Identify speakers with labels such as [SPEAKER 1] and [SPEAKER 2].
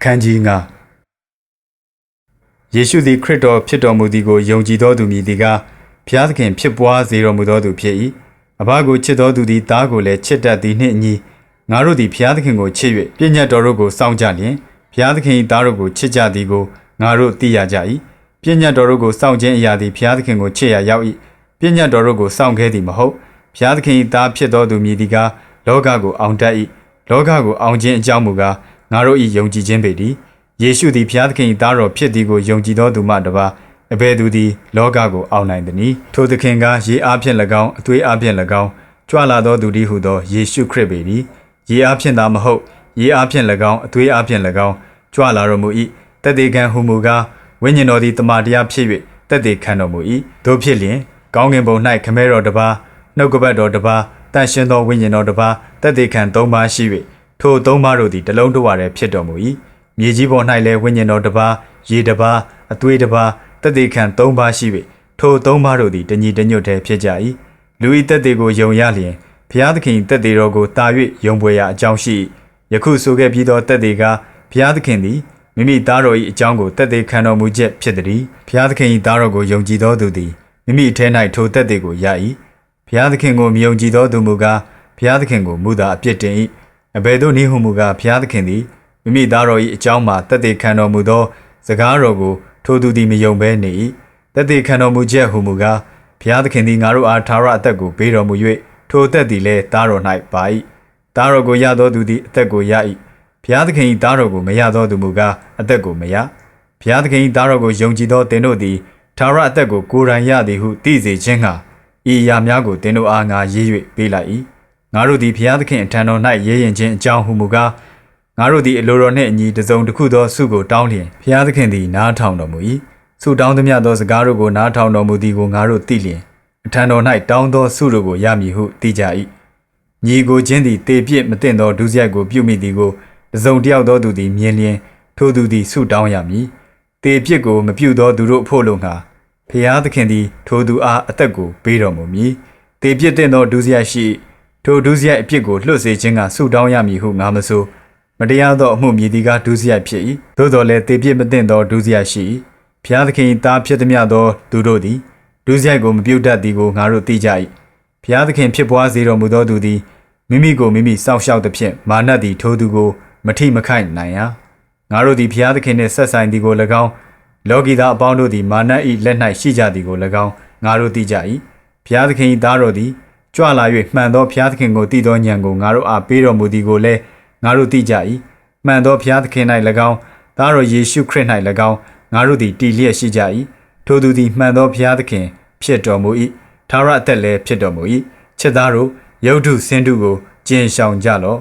[SPEAKER 1] အခန်းကြီး9ယေရှုသည်ခရစ်တော်ဖြစ်တော်မူသည်ကိုယုံကြည်သောသူမည်သည်ကားဘုရားသခင်ဖြစ်ပွားစေတော်မူသောသူဖြစ်၏အဘကိုချစ်တော်သူသည်သားကိုလည်းချစ်တတ်သည်နှင့်အညီငါတို့သည်ဘုရားသခင်ကိုချစ်၍ပြည့်ညတ်တော်တို့ကိုစောင့်ကြလျင်ဘုရားသခင်၏သားတို့ကိုချစ်ကြသည်ကိုငါတို့သိရကြ၏ပြည့်ညတ်တော်တို့ကိုစောင့်ခြင်းအရာသည်ဘုရားသခင်ကိုချစ်ရာရောက်၏ပြည့်ညတ်တော်တို့ကိုစောင့်ခဲ့သည်မဟုတ်ဘုရားသခင်၏သားဖြစ်တော်သူမည်သည်ကားလောကကိုအောင်တတ်၏လောကကိုအောင်ခြင်းအကြောင်းမူကား ငါတို့၏ယုံကြည်ခြင်းပေတည်းယေရှုသည်ဘုရားသခင်၏သားတော်ဖြစ်သည်ကိုယုံကြည်သောသူမှတပါးအဘယ်သူသည်လောကကိုအောင်နိုင်သနည်းထိုသခင်ကရေအားဖြင့်၎င်းအသွေးအားဖြင့်၎င်းကြွလာသောသူတည်းဟုသောယေရှုခရစ်ပေတည်းရေအားဖြင့်သာမဟုတ်ရေအားဖြင့်၎င်းအသွေးအားဖြင့်၎င်းကြွလာတော်မူ၏တသက်ခံဟုမူကားဝိညာဉ်တော်သည်တမန်တရားဖြစ်၍တသက်ခံတော်မူ၏တို့ဖြစ်လျင်ကောင်းကင်ဘုံ၌ခမဲတော်တစ်ပါးနှုတ်ကပတ်တော်တစ်ပါးတန်ရှင်သောဝိညာဉ်တော်တစ်ပါးတသက်ခံသုံးပါးရှိ၍ ထိုသုံးပါးတို့သည်တလုံးတဝရဖြစ်တော်မူ၏မြေကြီးပေါ်၌လည်းဝိညာဉ်တော်တစ်ပါးရေတစ်ပါးအသွေးတစ်ပါးတသက်ခံသုံးပါးရှိ၍ထိုသုံးပါးတို့သည်တညီတညွတ်တည်းဖြစ်ကြ၏လူ၏တက်တွေကိုယုံရလျင်ဘုရားသခင်တက်တွေတော်ကိုတာ၍ယုံပွေရာအကြောင်းရှိယခုဆိုခဲ့ပြီးသောတက်တွေကဘုရားသခင်သည်မိမိသားတော်၏အကြောင်းကိုတက်သေးခံတော်မူချက်ဖြစ်သည်ဘုရားသခင်၏သားတော်ကိုယုံကြည်သောသူသည်မိမိအထဲ၌ထိုတက်သေးကိုရ၏ဘုရားသခင်ကိုမယုံကြည်သောသူမူကားဘုရားသခင်ကိုမူသာအပြစ်တင်၏ အဘယ်သို့နည်းဟုမူကားဘုရားသခင်သည်မိမိသားတော်၏အကြောင်းမှာတက်သေးခံတော်မူသော စကားတော်ကို ထိုသူသည်မယုံဘဲနေ၏တက်သေးခံတော်မူချက်ဟုမူကားဘုရားသခင်သည်ငါတို့အားထာဝရအသက်ကိုပေးတော်မူ၍ထိုအသက်သည်လည်းသားတော်၌ပါ၏သားတော်ကိုရသောသူသည်အသက်ကိုရ၏ဘုရားသခင်၏သားတော်ကိုမရသောသူမူကားအသက်ကိုမရဘုရားသခင်၏သားတော်ကိုယုံကြည်သောသင်တို့သည်ထာဝရအသက်ကိုကိုယ်တိုင်ရသည်ဟုသိစေခြင်းဟာဤအရာများကိုသင်တို့အားငါရေး၍ပေးလိုက်၏ ငါတို့သည်ဘုရားသခင်အထံတော်၌ရေးရင်ခြင်းအကြောင်းဟုမူကားငါတို့သည်အလိုတော်နှင့်အညီတစုံတစ်ခုသောဆုကိုတောင်းလျင်ဘုရားသခင်သည်နားထောင်တော်မူ၏ဆုတောင်းသမျှသောစကားတို့ကိုနားထောင်တော်မူသည်ကိုငါတို့သိလျင်အထံတော်၌တောင်းသောဆုတို့ကိုရမည်ဟုသိကြ၏ညီကိုချင်းသည်တေပြစ်မတင်သောဒုစရိုက်ကိုပြုမိသည်ကိုတစုံတယောက်သောသူသည်မြင်လျင်ထိုသူသည်ဆုတောင်းရမည်တေပြစ်ကိုမပြုသောသူတို့ဖို့လုံငါဖျားသခင်သည်ထိုသူအားအသက်ကိုပေးတော်မူမည်တေပြစ်တင်သောဒုစရိုက်ရှိ ထိုဒုစရိုက်အပြစ်ကိုလွှတ်စေခြင်းကဆုတောင်းရမည်ဟုငါမဆိုမတရားသောအမှုမြည်သည်ကဒုစရိုက်ဖြစ်၏သို့တော်လည်းတေပြစ်မတင်သောဒုစရိုက်ရှိ၏ဖျားသခင်၏သားဖြစ်သည်မြသောသူတို့သည်ဒုစရိုက်ကိုမပြုတ်တတ်သည်ကိုငါတို့သိကြ၏ဖျားသခင်ဖြစ်ပွားစေတော်မူသောသူသည်မိမိကိုမိမိစောင့်ရှောက်သဖြင့်မာနသည်ထိုသူကိုမထိမခိုက်နိုင်ရာငါတို့သည်ဘုရားသခင်နှင့်ဆက်ဆိုင်သည်ကို၎င်းလောကီသားအပေါင်းတို့သည်မာန၏လက်၌ရှိကြသည်ကို၎င်းငါတို့သိကြ၏ဘုရားသခင်၏သားတော်သည် ကြွလာ၍မှန်သောဘုရားသခင်ကိုတည်သောဉာဏ်ကိုငါတို့အားပေးတော်မူသည်ကိုလည်းငါတို့သိကြ၏မှန်သောဘုရားသခင်၌၎င်းသားတော်ယေရှုခရစ်၌၎င်းငါတို့သည်တည်လျက်ရှိကြ၏ထိုသူသည်မှန်သောဘုရားသခင် ဖြစ်တော်မူ၏ထာဝရအသက်လည်းဖြစ်တော်မူ၏ချစ်သားတို့ယုတ်ထုဆင်းထုကိုကျင်ဆောင်ကြလော့